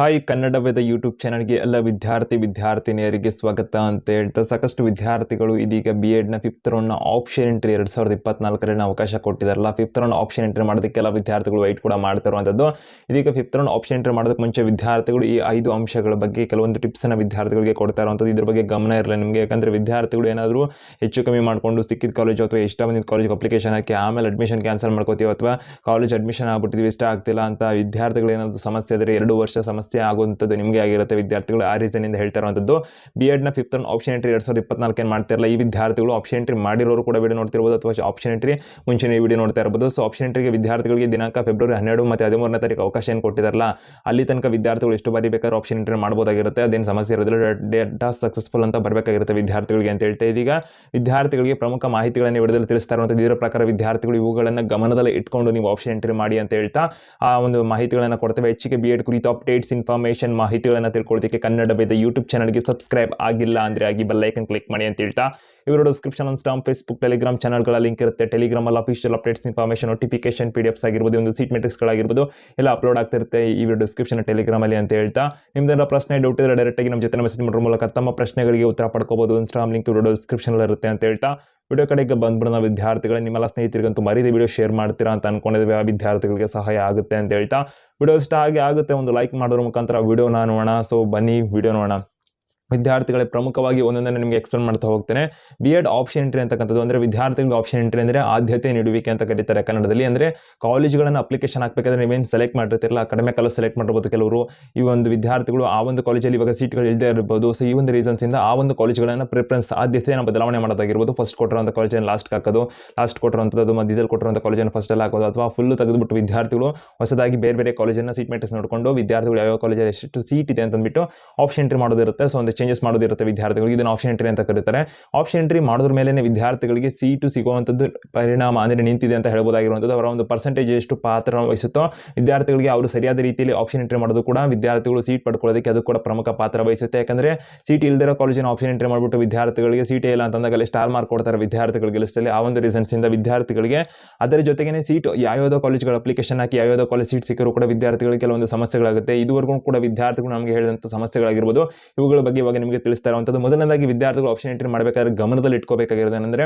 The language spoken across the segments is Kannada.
ಹಾಯ್ ಕನ್ನಡ ವೇದ ಯೂಟ್ಯೂಬ್ ಚಾನಲ್ಗೆ ಎಲ್ಲ ವಿದ್ಯಾರ್ಥಿ ವಿದ್ಯಾರ್ಥಿನಿಯರಿಗೆ ಸ್ವಾಗತ ಅಂತ ಹೇಳ್ತಾ ಸಾಕಷ್ಟು ವಿದ್ಯಾರ್ಥಿಗಳು ಇದೀಗ ಬಿ ಎಡ್ನ ಫಿಫ್ತ್ ರೌಂಡ್ನ ಆಪ್ಷನ್ ಎಂಟ್ರಿ ಎರಡು ಸಾವಿರದ ಇಪ್ಪತ್ನಾಲ್ಕರಲ್ಲಿ ಅವಕಾಶ ಕೊಟ್ಟಿದ್ದಾರಲ್ಲ. ಫಿಫ್ತ್ ರೌಂಡ್ ಆಪ್ಷನ್ ಎಂಟ್ರಿ ಮಾಡೋದಕ್ಕೆಲ್ಲ ವಿದ್ಯಾರ್ಥಿಗಳು ವೈಟ್ ಕೂಡ ಮಾಡ್ತಿರುವಂಥದ್ದು ಇದೀಗ ಫಿಫ್ತ್ ರೌಂಡ್ ಆಪ್ಷನ್ ಎಂಟ್ರಿ ಮಾಡೋದಕ್ಕೆ ಮುಂಚೆ ವಿದ್ಯಾರ್ಥಿಗಳು ಈ ಐದು ಅಂಶಗಳ ಬಗ್ಗೆ ಕೆಲವೊಂದು ಟಿಪ್ಸನ್ನು ವಿದ್ಯಾರ್ಥಿಗಳಿಗೆ ಕೊಡ್ತಾ ಇರುವಂಥದ್ದು ಇದ್ರ ಬಗ್ಗೆ ಗಮನ ಇರಲ್ಲ ನಿಮಗೆ. ಯಾಕಂದರೆ ವಿದ್ಯಾರ್ಥಿಗಳು ಏನಾದರೂ ಹೆಚ್ಚು ಕಮ್ಮಿ ಮಾಡಿಕೊಂಡು ಸಿಕ್ಕಿದ ಕಾಲೇಜು ಅಥವಾ ಇಷ್ಟ ಬಂದಿದ್ದ ಕಾಲೇಜಿಗೆ ಅಪ್ಲಿಕೇಶನ್ ಹಾಕಿ ಆಮೇಲೆ ಅಡ್ಮಿಷನ್ ಕ್ಯಾನ್ಸಲ್ ಮಾಡ್ಕೋತೀವಿ ಅಥವಾ ಕಾಲೇಜ್ ಅಡ್ಮಿಷನ್ ಆಗ್ಬಿಟ್ಟಿದ್ವಿ, ಇಷ್ಟ ಆಗ್ತಿಲ್ಲ ಅಂತ ವಿದ್ಯಾರ್ಥಿಗಳು ಏನಾದರೂ ಸಮಸ್ಯೆ ಇದ್ದರೆ ಎರಡು ವರ್ಷ ಸಮಸ್ಯೆ ಆಗುವಂಥದ್ದು ನಿಮಗೆ ಆಗಿರುತ್ತೆ. ವಿದ್ಯಾರ್ಥಿಗಳು ಆ ಇಂದ ಹೇಳ್ತಾ ಇರುವಂಥದ್ದು. ಬಿ ಎಡ್ನ ಫಿಫ್ತ್ ಆಪ್ಷನ್ ಎಂಟ್ರಿ ಎರಡು ಸಾವಿರದ ಇಪ್ಪತ್ನಾಲ್ಕು ಏನು ಮಾಡ್ತಿರಲ್ಲ ಈ ವಿದ್ಯಾರ್ಥಿಗಳು ಆಪ್ಷನ್ ಎಂಟ್ರಿ ಮಾಡಿರೋರು ಕೂಡ ವಿಡಿಯೋ ನೋಡ್ತಿರ್ಬೋದು ಅಥವಾ ಆಪ್ಷನ್ ಎಂಟ್ರಿ ಮುಂಚೆನೇ ವಿಡಿಯೋ ನೋಡ್ತಾ ಇರ್ಬೋದು ಸೊ ಆಪ್ಷನ್ ಎಂಟ್ರಿಗೆ ವಿದ್ಯಾರ್ಥಿಗಳಿಗೆ ದಿನಾಂಕ ಫೆಬ್ರವರಿ ಹನ್ನೆರಡು ಮತ್ತು ಹದಿಮೂರನೇ ತಾರೀಕು ಅವಕಾಶ ಏನು ಕೊಟ್ಟಿದ್ದಾರಲ್ಲ ಅಲ್ಲಿ ತನಕ ವಿದ್ಯಾರ್ಥಿಗಳು ಎಷ್ಟು ಬಾರಿ ಬೇಕಾದ್ರೂ ಆಪ್ಷನ್ ಎಂಟ್ರಿ ಮಾಡ್ಬೋದಾಗಿರುತ್ತೆ. ಅದೇನು ಸಮಸ್ಯೆ ಇರೋದಿಲ್ಲ. ಡೇಟಾ ಸಕ್ಸಸ್ಫುಲ್ ಅಂತ ಬರಬೇಕಾಗಿರುತ್ತೆ ವಿದ್ಯಾರ್ಥಿಗಳಿಗೆ ಅಂತ ಹೇಳ್ತಾ ಇದೀಗ. ವಿದ್ಯಾರ್ಥಿಗಳಿಗೆ ಪ್ರಮುಖ ಮಾಹಿತಿಗಳನ್ನು ವಿಡಿಯೋದಲ್ಲಿ ತಿಳಿಸ್ತಾ ಇರುವಂಥದ್ದು. ಇದರ ಪ್ರಕಾರ ವಿದ್ಯಾರ್ಥಿಗಳು ಇವುಗಳನ್ನು ಗಮನದಲ್ಲಿ ಇಟ್ಕೊಂಡು ನೀವು ಆಪ್ಷನ್ ಎಂಟ್ರಿ ಮಾಡಿ ಅಂತ ಹೇಳ್ತಾ, ಆ ಒಂದು ಮಾಹಿತಿಗಳನ್ನು ಕೊಡ್ತೇವೆ. ಹೆಚ್ಚಿಗೆ ಬಿ ಎಡ್ ಕುರಿತು ಅಪ್ಡೇಟ್ಸ್ ಇನ್ಫಾರ್ಮೇಷನ್ ಮಾಹಿತಿಗಳನ್ನು ತಿಳ್ಕೊಳ್ಳೋದಕ್ಕೆ ಕನ್ನಡ ಬೇದ ಯೂಟ್ಯೂಬ್ ಚಾನಲ್ಗೆ ಸಬ್ಸ್ಕ್ರೈಬ್ ಆಗಿಲ್ಲ ಅಂದರೆ ಆಗಿ ಬೆಲ್ಲೈಕನ್ ಕ್ಲಿಕ್ ಮಾಡಿ ಅಂತ ಹೇಳ್ತಾ. ಇವರು ಡಿಸ್ಕ್ರಿಪ್ಷನ್ ಇನ್ಸ್ಟಾಮ್ ಫೇಸ್ಬುಕ್ ಟೆಲಿಗ್ರಾಮ್ ಚಾನಲ್ಗಳ ಲಿಂಕ್ ಇರುತ್ತೆ. ಟೆಲಿಗ್ರಾಮಲ್ಲಿ official updates information notification P D Fs ಆಗಿರ್ಬೋದು ಒಂದು ಸೀಟ್ ಮೆಟ್ರಿಕ್ಸ್ಗಳಾಗಿರ್ಬೋದು ಎಲ್ಲ ಅಪ್ಲೋಡ್ ಆಗ್ತಿರುತ್ತೆ ಈ ವಿಡಿಯೋ ಡಿಸ್ಕ್ರಿಪ್ಷನ್ ಟೆಲಿಗ್ರಾಮಲ್ಲಿ ಅಂತ ಹೇಳ್ತಾ. ನಿಮ್ದೆಲ್ಲ ಪ್ರಶ್ನೆ ಡೌಟ್ ಇದ್ರೆ ಡೈರೆಕ್ಟಾಗಿ ನಮ್ಮ ಜೊತೆ ಮೆಸೇಜ್ ಮಾಡೋದ್ರ ಮೂಲಕ ತಮ್ಮ ಪ್ರಶ್ನೆಗಳಿಗೆ ಉತ್ತರ ಪಡ್ಕೋಬೋದು. ಇನ್ಸ್ಟಾಮ್ ಲಿಂಕ್ ವಿಡಿಯೋ ಡಿಸ್ಕ್ರಿಪ್ಷನ್ ಇರುತ್ತೆ ಅಂತ ಹೇಳ್ತಾ. ವಿಡಿಯೋ ಕಡೆಗೆ ಬಂದ್ಬಿಡೋಣ ವಿದ್ಯಾರ್ಥಿಗಳೇ, ನಿಮ್ಮೆಲ್ಲ ಸ್ನೇಹಿತರಿಗಂತೂ ಮರೀದಿ ವಿಡಿಯೋ ಶೇರ್ ಮಾಡ್ತೀರಾ ಅಂತ ಅನ್ಕೊಂಡಿದ್ವಿ ಆ ವಿದ್ಯಾರ್ಥಿಗಳಿಗೆ ಸಹಾಯ ಆಗುತ್ತೆ ಅಂತ ಹೇಳ್ತಾ, ವಿಡಿಯೋ ಇಷ್ಟ ಆಗಿ ಆಗುತ್ತೆ, ಒಂದು ಲೈಕ್ ಮಾಡೋದ್ರ ಮುಖಾಂತರ ವಿಡಿಯೋ ನೋಡೋಣ. ಸೊ ಬನ್ನಿ, ವಿಡಿಯೋ ನೋಡೋಣ. ವಿದ್ಯಾರ್ಥಿಗಳೇ ಪ್ರಮುಖವಾಗಿ ಒಂದೊಂದನ್ನು ನಿಮಗೆ ಎಕ್ಸ್ಪ್ಲೇನ್ ಮಾಡ್ತಾ ಹೋಗ್ತೇನೆ. ಬಿ ಎಡ್ ಆಪ್ಷನ್ ಎಂಟ್ರಿ ಅಂತಕ್ಕಂಥದ್ದು ಅಂದರೆ ವಿದ್ಯಾರ್ಥಿಗಳಿಗೆ ಆಪ್ಷನ್ ಎಂಟ್ರಿ ಅಂದರೆ ಆದ್ಯತೆ ನೀಡುವಿಕೆ ಅಂತ ಕರೀತಾರೆ ಕನ್ನಡದಲ್ಲಿ. ಅಂದರೆ ಕಾಲೇಜುಗಳನ್ನು ಅಪ್ಲಿಕೇಶನ್ ಹಾಕಬೇಕಾದ್ರೆ ನೀವೇನು ಸೆಲೆಕ್ಟ್ ಮಾಡಿರ್ತಿರಲ್ಲ, ಕಡಿಮೆ ಕಾಲೇಜ್ ಸೆಲೆಕ್ಟ್ ಮಾಡಿರ್ಬೋದು ಕೆಲವರು. ಈ ಒಂದು ವಿದ್ಯಾರ್ಥಿಗಳು ಆ ಒಂದು ಕಾಲೇಜಲ್ಲಿ ಇವಾಗ ಸೀಟ್ಗಳು ಇಲ್ಲದೆ ಇರ್ಬೋದು. ಸೊ ಈ ಒಂದು ರೀಸನ್ಸಿಂದ ಆ ಒಂದು ಕಾಲೇಜುಗಳನ್ನು ಪ್ರಿಫರೆನ್ಸ್ ಆದ್ಯತೆಯನ್ನು ಬದಲಾವಣೆ ಮಾಡೋದಾಗಿರ್ಬೋದು. ಫಸ್ಟ್ ಕೊಟ್ಟಿರೋಂಥ ಕಾಲೇಜನ್ನು ಲಾಸ್ಟ್ ಹಾಕೋದು. ಲಾಸ್ಟ್ ಕೊಟ್ಟಿರುವಂಥದ್ದು ಮಧ್ಯದಲ್ಲಿ ಕೊಟ್ಟಿರುವಂಥ ಕಾಲೇಜನ್ನು ಫಸ್ಟಲ್ಲಿ ಹಾಕೋದು. ಅಥವಾ ಫುಲ್ ತೆಗೆದುಬಿಟ್ಟು ವಿದ್ಯಾರ್ಥಿಗಳು ಹೊಸದಾಗಿ ಬೇರೆ ಬೇರೆ ಕಾಲೇಜನ್ನು ಸೀಟ್ ಮೆಟ್ರಿಕ್ಸ್ ನೋಡಿಕೊಂಡು ವಿದ್ಯಾರ್ಥಿಗಳು ಯಾವ ಕಾಲೇಜಲ್ಲಿ ಎಷ್ಟು ಸೀಟ್ ಇದೆ ಅಂತಂದ್ಬಿಟ್ಟು ಆಪ್ಷನ್ ಎಂಟ್ರಿ ಮಾಡೋದಿರುತ್ತೆ. ಸೊ ಒಂದು ಚೇಂಜಸ್ ಮಾಡೋದಿರುತ್ತೆ ವಿದ್ಯಾರ್ಥಿಗಳಿಗೆ. ಇದನ್ನು ಆಪ್ಷನ್ ಎಂಟ್ರಿ ಅಂತ ಕರೀತಾರೆ. ಆಪ್ಷನ್ ಎಂಟ್ರಿ ಮಾಡೋದ್ರ ಮೇಲೆ ವಿದ್ಯಾರ್ಥಿಗಳಿಗೆ ಸೀಟು ಸಿಗುವಂಥದ್ದು ಪರಿಣಾಮ ಅಂದರೆ ನಿಂತಿದೆ ಅಂತ ಹೇಳ್ಬೋದಾಗಿರುವಂಥದ್ದು ಅವರ ಒಂದು ಪರ್ಸೆಂಟೇಜ್ ಎಷ್ಟು ಪಾತ್ರ ವಹಿಸುತ್ತೋ ವಿದ್ಯಾರ್ಥಿಗಳಿಗೆ ಅವರು ಸರಿಯಾದ ರೀತಿಯಲ್ಲಿ ಆಪ್ಷನ್ ಎಂಟ್ರಿ ಮಾಡೋದು ಕೂಡ ವಿದ್ಯಾರ್ಥಿಗಳು ಸೀಟ್ ಪಡ್ಕೊಳ್ಳೋದಕ್ಕೆ ಅದು ಕೂಡ ಪ್ರಮುಖ ಪಾತ್ರ ವಹಿಸುತ್ತೆ. ಯಾಕಂದರೆ ಸೀಟ್ ಇಲ್ದಿರೋ ಕಾಲೇಜಿನ ಆಪ್ಷನ್ ಎಂಟ್ರಿ ಮಾಡಿಬಿಟ್ಟು ವಿದ್ಯಾರ್ಥಿಗಳಿಗೆ ಸೀಟೇ ಇಲ್ಲ ಅಂತಂದಾಗ ಅಲ್ಲಿ ಸ್ಟಾರ್ ಮಾರ್ಕ್ ಕೊಡ್ತಾರೆ ವಿದ್ಯಾರ್ಥಿಗಳಿಗೆ ಲಿಸ್ಟಲ್ಲಿ ಆ ಒಂದು ರೀಸನ್ಸಿಂದ ವಿದ್ಯಾರ್ಥಿಗಳಿಗೆ ಅದರ ಜೊತೆಗೇ ಸೀಟ್ ಯಾವ್ಯಾವುದೋ ಕಾಲೇಜ್ಗಳ ಅಪ್ಲಿಕೇಶನ್ ಹಾಕಿ ಯಾವ್ಯಾವುದೋ ಕಾಲೇಜ್ ಸೀಟ್ ಸಿಕ್ಕರೂ ಕೂಡ ವಿದ್ಯಾರ್ಥಿಗಳಿಗೆ ಕೆಲವೊಂದು ಸಮಸ್ಯೆಗಳಾಗುತ್ತೆ. ಇದುವರೆಗೂ ಕೂಡ ವಿದ್ಯಾರ್ಥಿಗಳು ನಮಗೆ ಹೇಳಿದಂಥ ಸಮಸ್ಯೆಗಳಾಗಿರ್ಬೋದು. ಇವುಗಳ ಬಗ್ಗೆ ಇವಾಗ ನಿಮಗೆ ತಿಳಿಸ್ತಾ ಇರುವಂಥದ್ದು ಮೊದಲನೇದಾಗಿ ವಿದ್ಯಾರ್ಥಿಗಳು ಆಪ್ಷನ್ ಎಂಟ್ರಿ ಮಾಡಬೇಕಾದ್ರೆ ಗಮನದಲ್ಲಿ ಇಟ್ಕೋಬೇಕಾಗಿರೋದು ಏನಂದರೆ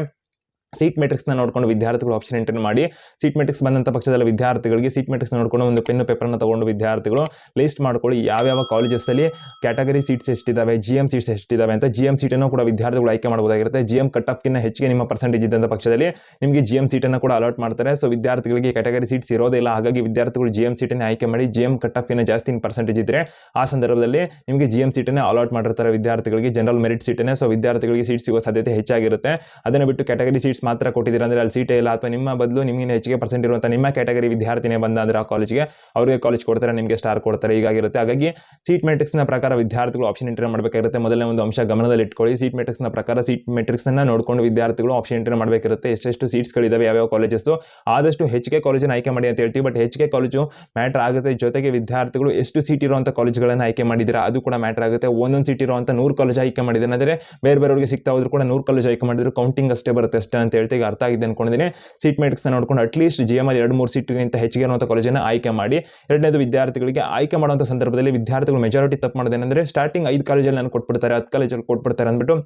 ಸೀಟ್ ಮೆಟ್ರಿಕ್ಸ್ನ ನೋಡ್ಕೊಂಡು ವಿದ್ಯಾರ್ಥಿಗಳು ಆಪ್ಷನ್ ಎಂಟ್ರಿ ಮಾಡಿ ಸೀಟ್ ಮೆಟ್ರಿಕ್ಸ್ ಬಂದಂಥ ಪಕ್ಷದಲ್ಲಿ ವಿದ್ಯಾರ್ಥಿಗಳಿಗೆ ಸೀಟ್ ಮೆಟ್ರಿಕ್ಸ್ ನೋಡ್ಕೊಂಡು ಒಂದು ಪೆನ್ನು ಪೇಪರ್ನ ತಗೊಂಡು ವಿದ್ಯಾರ್ಥಿಗಳು ಲಿಸ್ಟ್ ಮಾಡ್ಕೊಳ್ಳಿ ಯಾವ್ಯಾವ ಕಾಲೇಜಸ್ಸಲ್ಲಿ ಕ್ಯಾಟಗರಿ ಸೀಟ್ಸ್ ಎಷ್ಟಿದ್ದಾವೆ ಜಿ ಎಂ ಸೀಟ್ಸ್ ಎಷ್ಟಿದ್ದಾವೆ ಅಂತ ಜಿ ಎಂ ಸೀಟನ್ನು ಕೂಡ ವಿದ್ಯಾರ್ಥಿಗಳು ಆಯ್ಕೆ ಮಾಡಬಹುದಾಗಿರುತ್ತೆ ಜಿ ಎಂ ಕಟ್ ಹೆಚ್ಚಿಗೆ ನಿಮ್ಮ ಪರ್ಸೆಂಟೇಜ್ ಇದ್ದಂಥ ಪಕ್ಷದಲ್ಲಿ ನಿಮಗೆ ಜಿ ಎಂ ಸೀಟನ್ನು ಕೂಡ ಅಲಾಟ್ ಮಾಡ್ತಾರೆ. ಸೊ ವಿದ್ಯಾರ್ಥಿಗಳಿಗೆ ಕ್ಯಾಟಗರಿ ಸೀಟ್ಸ್ ಇರೋದೇ ಇಲ್ಲ. ಹಾಗಾಗಿ ವಿದ್ಯಾರ್ಥಿಗಳು ಜಿ ಎಂ ಸೀಟನ್ನು ಆಯ್ಕೆ ಮಾಡಿ ಜಿ ಎಂ ಕಟ್ ಜಾಸ್ತಿ ಪರ್ಸೆಂಟೇಜ್ ಇದ್ದರೆ ಆ ಸಂದರ್ಭದಲ್ಲಿ ನಿಮಗೆ ಜಿ ಎಂ ಸೀಟನ್ನೇ ಅಲಾಟ್ ಮಾಡಿರ್ತಾರೆ ವಿದ್ಯಾರ್ಥಿಗಳಿಗೆ ಜನರಲ್ ಮೆರಿಟ್ ಸೀಟನ್ನೇ ಸೊ ವಿದ್ಯಾರ್ಥಿಗಳಿಗೆ ಸೀಟ್ ಸಿಗೋ ಸಾಧ್ಯತೆ ಹೆಚ್ಚಾಗಿರುತ್ತೆ. ಅದನ್ನು ಬಿಟ್ಟು ಕ್ಯಾಟಗರಿ ಸೀಟ್ಸ್ ಮಾತ್ರ ಕೊಟ್ಟಿದ್ದೀರಾ ಅಂದರೆ ಅಲ್ಲಿ ಸೀಟೇ ಇಲ್ಲ ಅಥವಾ ನಿಮ್ಮ ಬದಲು ನಿಮಗೆ ಹೆಚ್ಚಿಗೆ ಪರ್ಸೆಂಟ್ ಇರುವಂಥ ನಿಮ್ಮ ಕ್ಯಾಟಗರಿ ವಿದ್ಯಾರ್ಥಿನೇ ಬಂದ ಅಂದರೆ ಆ ಕಾಲೇಜ್ಗೆ ಅವರಿಗೆ ಕಾಲೇಜ್ ಕೊಡ್ತಾರೆ, ನಿಮಗೆ ಸ್ಟಾರ್ ಕೊಡ್ತಾರೆ, ಹೀಗಾಗಿರುತ್ತೆ. ಹಾಗಾಗಿ ಸೀಟ್ ಮೆಟ್ರಿಕ್ಸ್ನ ಪ್ರಕಾರ ವಿದ್ಯಾರ್ಥಿಗಳು ಆಪ್ಷನ್ ಎಂಟ್ರಿ ಮಾಡಬೇಕಾಗಿರುತ್ತೆ. ಮೊದಲನೇ ಒಂದು ಅಂಶ ಗಮನದಲ್ಲಿ ಇಟ್ಕೊಳ್ಳಿ. ಸೀಟ್ ಮೆಟ್ರಿಕ್ಸ್ನ ಪ್ರಕಾರ ಸೀಟ್ ಮೆಟ್ರಿಕ್ಸನ್ನು ನೋಡಿಕೊಂಡು ವಿದ್ಯಾರ್ಥಿಗಳು ಆಪ್ಷನ್ ಎಂಟ್ರಿ ಮಾಡಬೇಕಿರುತ್ತೆ ಎಷ್ಟೆಷ್ಟು ಸೀಟ್ಸ್ಗಳಿದ್ದಾವೆ ಯಾವ್ಯಾವ ಕಾಲೇಜಸ್ಸು ಆದಷ್ಟು ಹೆಚ್ಚಿಗೆ ಕಾಲೇಜನ್ನು ಆಯ್ಕೆ ಮಾಡಿ ಅಂತ ಹೇಳ್ತೀವಿ. ಬಟ್ ಹೆಚ್ಚಿಗೆ ಕಾಲೇಜು ಮ್ಯಾಟ್ರ್ ಆಗುತ್ತೆ. ಜೊತೆಗೆ ವಿದ್ಯಾರ್ಥಿಗಳು ಎಷ್ಟು ಸೀಟ್ ಇರುವಂಥ ಕಾಲೇಜ್ಗಳನ್ನು ಆಯ್ಕೆ ಮಾಡಿದ್ದೀರಾ ಅದು ಕೂಡ ಮ್ಯಾಟ್ರ್ ಆಗುತ್ತೆ. ಒಂದೊಂದು ಸೀಟ್ ಇರುವಂಥ ನೂರು ಕಾಲೇಜ್ ಆಯ್ಕೆ ಮಾಡಿದ್ದೇನೆ ಅಂದರೆ ಬೇರೆ ಬೇರೆಯವರಿಗೆ ಸಿಗ್ತಾ ಹೋದ್ರು ಕೂಡ ನೂರು ಕಾಲೇಜ್ ಆಯ್ಕೆ ಮಾಡಿದ್ರು. ಕೌಂಟಿಂಗ್ ಅಷ್ಟೇ ಬರುತ್ತೆ ಅಷ್ಟೇ ಅಂತ ಹೇಳ್ತೀವಿ ಈಗ ಅರ್ಥ ಆಗಿದೆ ಅನ್ಕೊಂಡಿದ್ದೀನಿ. ಸೀಟ್ ಮೆಟ್ರಿಕ್ಸ್ನ ನೋಡ್ಕೊಂಡು ಅಟ್ಲೀಸ್ಟ್ ಜಿ ಎಂ ಅಲ್ಲಿ ಎರಡು ಮೂರು ಸೀಟ್ಗಿಂತ ಹೆಚ್ಚಿಗೆ ಇರುವಂಥ ಕಾಲೇಜನ್ನು ಆಯ್ಕೆ ಮಾಡಿ. ಎರಡನೇದು ವಿದ್ಯಾರ್ಥಿಗಳಿಗೆ ಆಯ್ಕೆ ಮಾಡುವಂಥ ಸಂದರ್ಭದಲ್ಲಿ ವಿದ್ಯಾರ್ಥಿಗಳು ಮೆಜಾರಿಟಿ ತಪ್ಪು ಮಾಡೋದೇನೆಂದರೆ ಸ್ಟಾರ್ಟಿಂಗ್ ಐದು ಕಾಲೇಜಲ್ಲಿ ನಾನು ಕೊಟ್ಬಿಡ್ತಾರೆ, ಹತ್ತು ಕಾಲೇಜಲ್ಲಿ ಕೊಟ್ಬಿಡ್ತಾರೆ ಅಂದ್ಬಿಟ್ಟು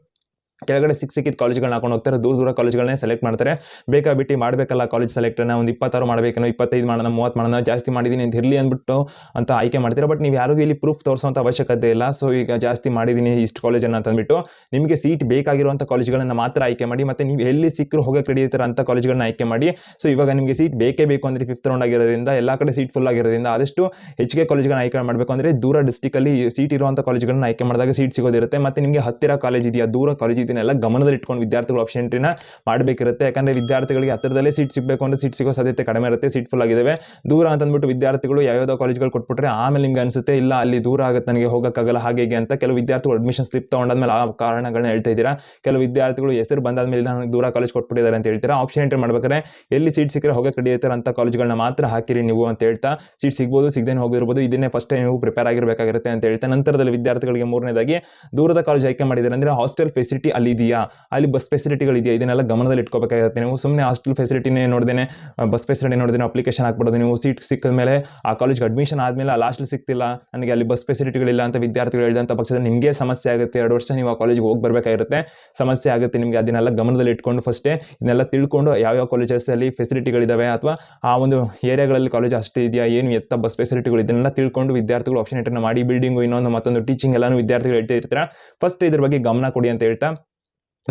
ಕೆಳಗಡೆ ಸಿಕ್ಕ ಸಿಕ್ಕಿದ ಕಾಲೇಜ್ಗಳನ್ನ ಹಾಕೊಂಡು ಹೋಗ್ತಾರೆ. ದೂರ ದೂರ ಕಾಲೇಜ್ಗಳನ್ನೇ ಸೆಲೆಕ್ಟ್ ಮಾಡ್ತಾರೆ. ಬೇಕಾ ಬಿಟ್ಟು ಮಾಡಬೇಕಲ್ಲ ಕಾಲೇಜ್ ಸೆಲೆಕ್ಟನ್ನು ಒಂದು ಇಪ್ಪತ್ತಾರು ಮಾಡಬೇಕೇನೋ, ಇಪ್ಪತ್ತೈದು ಮಾಡೋಣ, ಮೂವತ್ತು ಮಾಡೋಣ, ಜಾಸ್ತಿ ಮಾಡಿದ್ದೀನಿ ಅಂತ ಇರಲಿ ಅಂದ್ಬಿಟ್ಟು ಅಂತ ಆಯ್ಕೆ ಮಾಡ್ತೀರಾ? ಬಟ್ ನೀವು ಯಾರಿಗೂ ಇಲ್ಲಿ ಪ್ರೂಫ್ ತೋರಿಸೋಂಥ ಅವಶ್ಯಕತೆ ಇಲ್ಲ. ಸೊ ಈಗ ಜಾಸ್ತಿ ಮಾಡಿದ್ದೀನಿ ಇಷ್ಟು ಕಾಲೇಜನ್ನು ಅಂತಂದ್ಬಿಟ್ಟು ನಿಮಗೆ ಸೀಟ್ ಬೇಕಾಗಿರುವಂಥ ಕಾಲೇಜ್ಗಳನ್ನು ಮಾತ್ರ ಆಯ್ಕೆ ಮಾಡಿ, ಮತ್ತು ನೀವು ಎಲ್ಲಿ ಸಿಕ್ಕರು ಹೋಗಕ್ಕೆ ರೆಡಿ ಇರ್ತಾರೆ ಅಂಥ ಕಾಲೇಜ್ಗಳನ್ನ ಆಯ್ಕೆ ಮಾಡಿ. ಸೊ ಇವಾಗ ನಿಮಗೆ ಸೀಟ್ ಬೇಕೇ ಬೇಕು ಅಂದರೆ ಫಿಫ್ತ್ ರೌಂಡ್ ಆಗಿರೋದ್ರಿಂದ, ಎಲ್ಲ ಕಡೆ ಸೀಟ್ ಫುಲ್ ಆಗಿರೋದ್ರಿಂದ ಆದಷ್ಟು ಹೆಚ್ಚಿಗೆ ಕಾಲೇಜ್ಗಳನ್ನ ಆಯ್ಕೆ ಮಾಡಬೇಕು ಅಂದರೆ ದೂರ ಡಿಸ್ಟಿಕಲ್ಲಿ ಸೀಟ್ ಇರುವಂಥ ಕಾಲೇಜ್ಗಳನ್ನ ಆಯ್ಕೆ ಮಾಡಿದಾಗ ಸೀಟ್ ಸಿಗೋದಿರುತ್ತೆ. ಮತ್ತು ನಿಮಗೆ ಹತ್ತಿರ ಕಾಲೇಜ್ ಇದೆಯಾ, ದೂರ ಕಾಲೇಜ್ ಇದನ್ನೆಲ್ಲ ಗಮನದಲ್ಲಿ ಇಟ್ಕೊಂಡು ವಿದ್ಯಾರ್ಥಿಗಳು ಆಪ್ಷನ್ ಎಂಟ್ರಿನ ಮಾಡಬೇಕಿರುತ್ತೆ. ಯಾಕಂದರೆ ವಿದ್ಯಾರ್ಥಿಗಳಿಗೆ ಹತ್ತಿರದಲ್ಲೇ ಸೀಟ್ ಸಿಗಬೇಕು ಅಂದರೆ ಸೀಟ್ ಸಿಗೋ ಸಾಧ್ಯತೆ ಕಡಿಮೆ ಇರುತ್ತೆ ಸೀಟ್ ಫುಲ್ ಆಗಿದ್ದಾವೆ ದೂರ ಅಂತಂದ್ಬಿಟ್ಟು ವಿದ್ಯಾರ್ಥಿಗಳು ಯಾವ್ಯಾವ ಕಾಲೇಜ್ಗಳು ಕೊಟ್ಬಿಟ್ರೆ ಆಮೇಲೆ ನಿಮ್ಗೆ ಅನಿಸುತ್ತೆ, ಇಲ್ಲ ಅಲ್ಲಿ ದೂರ ಆಗುತ್ತೆ, ನನಗೆ ಹೋಗೋಕ್ಕಾಗಲ್ಲ, ಹಾಗೆ ಹೀಗೆ ಅಂತ ಕೆಲವು ವಿದ್ಯಾರ್ಥಿಗಳು ಅಡ್ಮಿಷನ್ ಸ್ಲಿಪ್ ತೊಗೊಂಡಾದ್ಮೇಲೆ ಆ ಕಾರಣಗಳನ್ನ ಹೇಳ್ತಾ ಇದ್ದೀರಾ. ಕೆಲವು ವಿದ್ಯಾರ್ಥಿಗಳು ಹೆಸರು ಬಂದಾದ್ಮೇಲೆ ನನಗೆ ದೂರ ಕಾಲೇಜ್ ಕೊಟ್ಬಿಟ್ಟಿದ್ದಾರೆ ಅಂತ ಹೇಳ್ತೀರಾ. ಆಪ್ಷನ್ ಎಂಟ್ರಿ ಮಾಡ್ಬೇಕಾದ್ರೆ ಎಲ್ಲಿ ಸೀಟ್ ಸಿಕ್ಕರೆ ಹೋಗಕ್ಕೆ ಕಡಿಯುತ್ತಾರೆ ಅಂತ ಕಾಲೇಜ್ಗಳನ್ನ ಮಾತ್ರ ಹಾಕಿರಿ ನೀವು ಅಂತ ಹೇಳ್ತಾ ಸೀಟ್ ಸಿಗ್ಬೋದು ಸಿಗದೇನೆ ಹೋಗಿರ್ಬೋದು, ಇದನ್ನೇ ಫಸ್ಟ್ ನೀವು ಪ್ರಿಪೇರ್ ಆಗಿರಬೇಕಾಗಿರುತ್ತೆ ಅಂತ ಹೇಳ್ತಾ, ನಂತರದಲ್ಲಿ ವಿದ್ಯಾರ್ಥಿಗಳಿಗೆ ಮೂರನೇದಾಗಿ ದೂರದ ಕಾಲೇಜ್ ಆಯ್ಕೆ ಮಾಡಿದ್ದಾರೆ ಅಂದರೆ ಹಾಸ್ಟೆಲ್ ಫೆಸಿಲಿಟಿ ಅಲ್ಲಿ ಇದೆಯಾ ಅಲ್ಲಿ ಬಸ್ ಫೆಸಿಲಿಟಿಗಳಿದೆಯಾ ಇದನ್ನೆಲ್ಲ ಗಮನದಲ್ಲಿ ಇಟ್ಕೋಬೇಕಾಗುತ್ತೆ ನೀವು. ಸುಮ್ಮನೆ ಹಾಸ್ಟೆಲ್ ಫೆಸಿಲಿಟಿನೇ ನೋಡ್ದೇನೆ ಬಸ್ ಫೆಸಿಲಿಟಿ ನೋಡಿದ್ರೆ ಅಪ್ಲಿಕೇಶನ್ ಹಾಕ್ಬಿಡೋದು ನೀವು. ಸೀಟ್ ಸಿಕ್ಕಿದ ಮೇಲೆ ಆ ಕಾಲೇಜ್ಗೆ ಅಡ್ಮಿಷನ್ ಆದಮೇಲೆ ಆ ಲಾಸ್ಟಲ್ಲಿ ಸಿಕ್ತಿಲ್ಲ. ನನಗೆ ಅಲ್ಲಿ ಬಸ್ ಫೆಸಿಲಿಟಿಗಳಿಲ್ಲ ಅಂತ ವಿದ್ಯಾರ್ಥಿಗಳು ಹೇಳಿದಂಥ ಪಕ್ಷದಲ್ಲಿ ನಿಮಗೆ ಸಮಸ್ಯೆ ಆಗುತ್ತೆ. ಎರಡು ವರ್ಷ ನೀವು ಆ ಕಾಲೇಜ್ಗೆ ಹೋಗಿ ಬರಬೇಕಾಗಿರುತ್ತೆ. ಸಮಸ್ಯೆ ಆಗುತ್ತೆ ನಿಮಗೆ. ಅದನ್ನೆಲ್ಲ ಗಮನದಲ್ಲಿ ಇಟ್ಕೊಂಡು ಫಸ್ಟೇ ಇದನ್ನೆಲ್ಲ ತಿಳ್ಕೊಂಡು ಯಾವ್ಯಾವ ಕಾಲೇಜಸಲ್ಲಿ ಫೆಸಿಲಿಟಿಗಳಿದ್ದಾವೆ ಅಥವಾ ಆ ಒಂದು ಏರಿಯಾಗಳಲ್ಲಿ ಕಾಲೇಜ್ ಅಷ್ಟು ಇದೆಯಾ? ಏನು ಎತ್ತ ಬಸ್ ಫೆಸಿಲಿಟಿಗಳು ಇದನ್ನೆಲ್ಲ ತಿಳ್ಕೊಂಡು ವಿದ್ಯಾರ್ಥಿಗಳು ಆಪ್ಷನ್ ಮಾಡಿ ಬಿಲ್ಡಿಂಗು ಇನ್ನೊಂದು ಮತ್ತೊಂದು ಟೀಚಿಂಗ್ ಎಲ್ಲಾನು ವಿದ್ಯಾರ್ಥಿಗಳು ಹೇಳ್ತಾ ಇರ್ತಾರೆ? ಫಸ್ಟ್ ಇದ್ರ ಬಗ್ಗೆ ಗಮನ ಕೊಡಿ ಅಂತ ಹೇಳ್ತಾ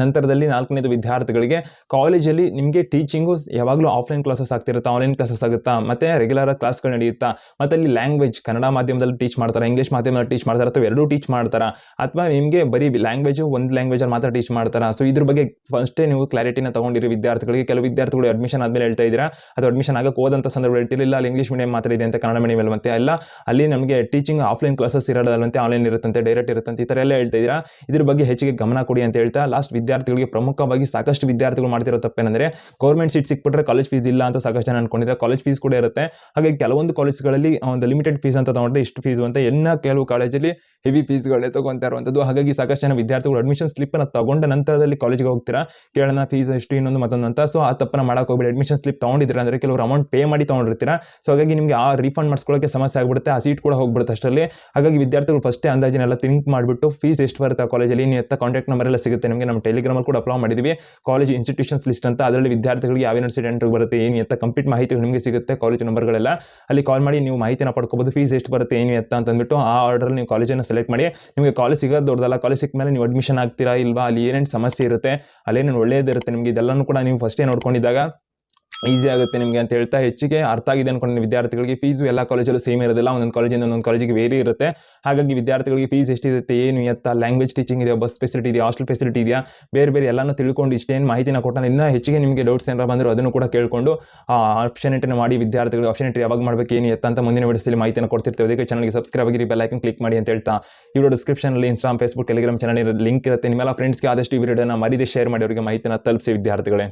ನಂತರದಲ್ಲಿ ನಾಲ್ಕನೇದು ವಿದ್ಯಾರ್ಥಿಗಳಿಗೆ ಕಾಲೇಜಲ್ಲಿ ನಿಮಗೆ ಟೀಚಿಂಗು ಯಾವಾಗಲೂ ಆಫ್ಲೈನ್ ಕ್ಲಾಸಸ್ ಆಗ್ತಿರುತ್ತಾ ಆನ್ಲೈನ್ ಕ್ಲಾಸಸ್ ಆಗುತ್ತಾ, ಮತ್ತು ರೆಗ್ಯುಲರ್ ಕ್ಲಾಸ್ಗಳು ನಡೆಯುತ್ತಾ, ಮತ್ತು ಅಲ್ಲಿ ಲ್ಯಾಂಗ್ವೇಜ್ ಕನ್ನಡ ಮಾಧ್ಯಮದಲ್ಲಿ ಟೀಚ್ ಮಾಡ್ತಾರೆ ಇಂಗ್ಲೀಷ್ ಮಾಧ್ಯಮದಲ್ಲಿ ಟೀಚ್ ಮಾಡ್ತಾರೆ, ಅಥವಾ ಎರಡೂ ಟೀಚ್ ಮಾಡ್ತಾರಾ, ಅಥವಾ ನಿಮಗೆ ಬರೀ ಲ್ಯಾಂಗ್ವೇಜು ಒಂದು ಲ್ಯಾಂಗ್ವೇಜಲ್ಲಿ ಮಾತ್ರ ಟೀಚ್ ಮಾಡ್ತಾರಾ ಸೊ ಇದ್ರ ಬಗ್ಗೆ ಫಸ್ಟೇ ನೀವು ಕ್ಲಾರಿಟಿನ ತೊಗೊಂಡಿರಿ ವಿದ್ಯಾರ್ಥಿಗಳಿಗೆ. ಕೆಲವು ವಿದ್ಯಾರ್ಥಿಗಳು ಅಡ್ಮಿಷನ್ ಆದಮೇಲೆ ಹೇಳ್ತಾ ಇದ್ದೀರಾ, ಅದು ಅಡ್ಮಿಷನ್ ಆಗಕ್ಕೆ ಹೋದಂಥ ಸಂದರ್ಭ ಹೇಳ್ತಿರಲಿಲ್ಲ ಅಲ್ಲಿ ಇಂಗ್ಲೀಷ್ ಮೀಡಿಯಂ ಮಾತ್ರ ಇದೆ ಅಂತ ಕನ್ನಡ ಮೀಡಿಯಂ ಮತ್ತೆ ಅಲ್ಲ, ಅಲ್ಲಿ ನಮಗೆ ಟೀಚಿಂಗ್ ಆಫ್ಲೈನ್ ಕ್ಲಾಸಸ್ ಇರೋದಲ್ಲಂತೆ ಆನ್ಲೈನ್ ಇರುತ್ತಂತೆ ಡೈರೆಕ್ಟ್ ಇರುತ್ತಂತೆ, ಈ ಥರ ಎಲ್ಲ ಹೇಳ್ತಾ ಇದ್ದೀರಾ, ಇದ್ರ ಬಗ್ಗೆ ಹೆಚ್ಚಿಗೆ ಗಮನ ಕೊಡಿ ಅಂತ ಹೇಳ್ತಾ ಲಾಸ್ಟ್ ವಿದ್ಯಾರ್ಥಿಗಳಿಗೆ ಪ್ರಮುಖವಾಗಿ ಸಾಕಷ್ಟು ವಿದ್ಯಾರ್ಥಿಗಳು ಮಾಡ್ತಿರೋ ತಪ್ಪೇನೆಂದರೆ ಗೌರ್ಮೆಂಟ್ ಸೀಟ್ ಸಿಕ್ಬಿಟ್ರೆ ಕಾಲೇಜ್ ಫೀಸ್ ಇಲ್ಲ ಅಂತ ಸಾಕಷ್ಟು ಜನ ಅನ್ಕೊಂಡಿದ್ರೆ ಕಾಲೇಜ್ ಫೀಸ್ ಕೂಡ ಇರುತ್ತೆ. ಹಾಗೆ ಕೆಲವೊಂದು ಕಾಲೇಜ್ಗಳಲ್ಲಿ ಒಂದು ಲಿಮಿಟೆಡ್ ಫೀಸ್ ಅಂತ ತಗೊಂಡ್ರೆ ಇಷ್ಟು ಫೀಸ್ ಅಂತ ಎಲ್ಲ ಕೆಲವು ಕಾಲೇಜಲ್ಲಿ ಹೆವಿ ಫೀಸ್ಗಳೇ ತಗೊಂತಾ ಇರುವಂಥದ್ದು. ಹಾಗಾಗಿ ಸಾಕಷ್ಟು ಜನ ವಿದ್ಯಾರ್ಥಿಗಳು ಅಡ್ಮಿಷನ್ ಸ್ಲಿಪ್ಪನ್ನು ತಗೊಂಡ ನಂತರದಲ್ಲಿ ಕಾಲೇಜ್ಗೆ ಹೋಗ್ತೀರಾ? ಕೇಳೋಣ ಫೀಸ್ ಎಷ್ಟು, ಇನ್ನೊಂದು ಮತ್ತೊಂದು ಅಂತ. ಸೊ ಆ ತಪ್ಪನ್ನ ಮಾಡಕ್ಕೆ ಹೋಗ್ಬಿಡಿ. ಅಡ್ಮಿಷನ್ ಸ್ಲಿಪ್ ತೊಗೊಂಡಿದ್ದೀರಾ ಅಂದರೆ ಕೆಲವರು ಅಮೌಂಟ್ ಪೇ ಮಾಡಿ ತೊಗೊಂಡಿರ್ತೀರಾ? ಸೊ ಹಾಗಾಗಿ ನಿಮಗೆ ಆ ರೀಫಂಡ್ ಮಾಡ್ಸ್ಕೊಳ್ಳೋಕೆ ಸಮಸ್ಯೆ ಆಗ್ಬಿಡುತ್ತೆ. ಆ ಸೀಟ್ ಕೂಡ ಹೋಗ್ಬಿಡುತ್ತೆ ಅಷ್ಟರಲ್ಲಿ. ಹಾಗಾಗಿ ವಿದ್ಯಾರ್ಥಿಗಳು ಫಸ್ಟೇ ಅಂದಾಜಿನೆಲ್ಲ ಥಿಂಕ್ ಮಾಡಿಬಿಟ್ಟು ಫೀಸ್ ಎಷ್ಟು ಬರುತ್ತೆ ಕಾಲೇಜಲ್ಲಿ ನೀವು ಎತ್ತ ಕಾಂಟ್ಯಾಕ್ಟ್ ನಂಬರ್ ಎಲ್ಲ ಸಿಗುತ್ತೆ ನಿಮಗೆ ನಮ್ಮ ಟೆಲಿಗ್ರಾಮಲ್ಲಿ ಕೂಡ ಅಪ್ಲೋಡ್ ಮಾಡಿದ್ದೀವಿ ಕಾಲೇಜ್ ಇನ್ಸ್ಟಿಟ್ಯೂಷನ್ಸ್ ಲಿಸ್ಟ್ ಅಂತ ಅದರಲ್ಲಿ ವಿದ್ಯಾರ್ಥಿಗಳಿಗೆ ಯಾವ ಇನ್ಸಿಡೆಂಟ್ ಬರುತ್ತೆ, ಏನು ಎತ್ತ ಕಂಪ್ಲೀಟ್ ಮಾಹಿತಿ ನಿಮಗೆ ಸಿಗುತ್ತೆ ಕಾಲೇಜ್ ನಂಬರ್ಗಳೆಲ್ಲ ಅಲ್ಲಿ ಕಾಲ್ ಮಾಡಿ ನೀವು ಮಾಹಿತಿನ ಪಡ್ಕೋಬೋದು ಫೀಸ್ ಎಷ್ಟು ಬರುತ್ತೆ, ಏನು ಎತ್ತ ಅಂತ ಅಂದ್ಬಿಟ್ಟು ಆ ಆರ್ಡರ್ ನೀವು ಕಾಲೇಜನ್ನು ಸೆಲೆಕ್ಟ್ ಮಾಡಿ. ನಿಮಗೆ ಕಾಲೇಜ್ ಸಿಗೋದು ದೊಡ್ಡದಲ್ಲ ಕಾಲೇಜ್ ಸಿಕ್ಕ ಮೇಲೆ ನೀವು ಅಡ್ಮಿಷನ್ ಆಗ್ತೀರಾ ಇಲ್ವಾ, ಅಲ್ಲಿ ಏನೇನು ಸಮಸ್ಯೆ ಇರುತ್ತೆ ಅಲ್ಲೇನೇನು ಒಳ್ಳೆಯದಿರುತ್ತೆ ನಿಮಗೆ, ಇದೆಲ್ಲನೂ ಕೂಡ ನೀವು ಫಸ್ಟೇ ನೋಡ್ಕೊಂಡಿದ್ದಾಗ ಈಸಿ ಆಗುತ್ತೆ ನಿಮಗೆ ಅಂತ ಹೇಳ್ತಾ ಹೆಚ್ಚಿಗೆ ಅರ್ಥ ಆಗಿದೆ ಅನ್ಕೊಂಡು ವಿದ್ಯಾರ್ಥಿಗಳಿಗೆ. ಫೀಸು ಎಲ್ಲ ಕಾಲೇಜಲ್ಲೂ ಸೇಮ್ ಇರೋದಿಲ್ಲ. ಒಂದೊಂದು ಕಾಲೇಜಿಂದ ಒಂದೊಂದು ಕಾಲೇಜಿಗೆ ವೇರಿ ಇರುತ್ತೆ. ಹಾಗಾಗಿ ವಿದ್ಯಾರ್ಥಿಗಳಿಗೆ ಫೀಸ್ ಎಷ್ಟಿರುತ್ತೆ, ಏನು, ಎತ್ತ ಲ್ಯಾಂಗ್ವೇಜ್ ಟೀಚಿಂಗ್ ಇದೆಯಾ ಬಸ್ ಫೆಸಿಲಿಟಿ ಇದೆಯಾ ಹಾಸ್ಟೆಲ್ ಫೆಸಿಲಿಟಿ ಇದೆಯಾ, ಬೇರೆ ಬೇರೆ ಎಲ್ಲನೂ ತಿಳ್ಕೊಂಡು ಇಷ್ಟೇನು ಮಾಹಿತಿನ ಕೊಟ್ಟಾನೆ ಇನ್ನೂ ಹೆಚ್ಚಿಗೆ ನಿಮಗೆ ಡೌಟ್ಸ್ ಏನಾರ ಬಂದರೂ ಅದನ್ನು ಕೂಡ ಕೇಳಿಕೊಂಡು ಆಪ್ಷನ್ ಎಂಟ್ರಿ ಮಾಡಿ ವಿದ್ಯಾರ್ಥಿಗಳಿಗೆ ಆಪ್ಷನ್ ಎಂಟ್ರಿ ಯಾವಾಗ ಮಾಡಬೇಕು, ಏನು, ಎತ್ತ ಅಂತ ಮುಂದಿನ ವಿಡಿಯೋಸಲ್ಲಿ ಮಾಹಿತಿನ ಕೊಡ್ತಿರ್ತೇವೆ. ಅದಕ್ಕೆ ಚಾನಲ್ಗೆ ಸಬ್ಸ್ಕ್ರೈಬ್ ಆಗಿರಿ ಬೆಲ್ ಐಕನ್ ಕ್ಲಿಕ್ ಮಾಡಿ ಅಂತ ಹೇಳ್ತಾ. ಈ ವಿಡಿಯೋ ಡಿಸ್ಕ್ರಿಪ್ಷನಲ್ಲಿ Instagram Facebook Telegram channel link ಇರುತ್ತೆ. ನಿಮ್ಮೆಲ್ಲ ಫ್ರೆಂಡ್ಸ್ಗೆ ಆದಷ್ಟು ಈ ವಿಡಿಯೋನ ಮರಿದೇ ಶೇರ್ ಮಾಡಿ, ಅವರಿಗೆ ಮಾಹಿತಿನ ತಲುಪಿಸಿ, ವಿದ್ಯಾರ್ಥಿಗಳೇ.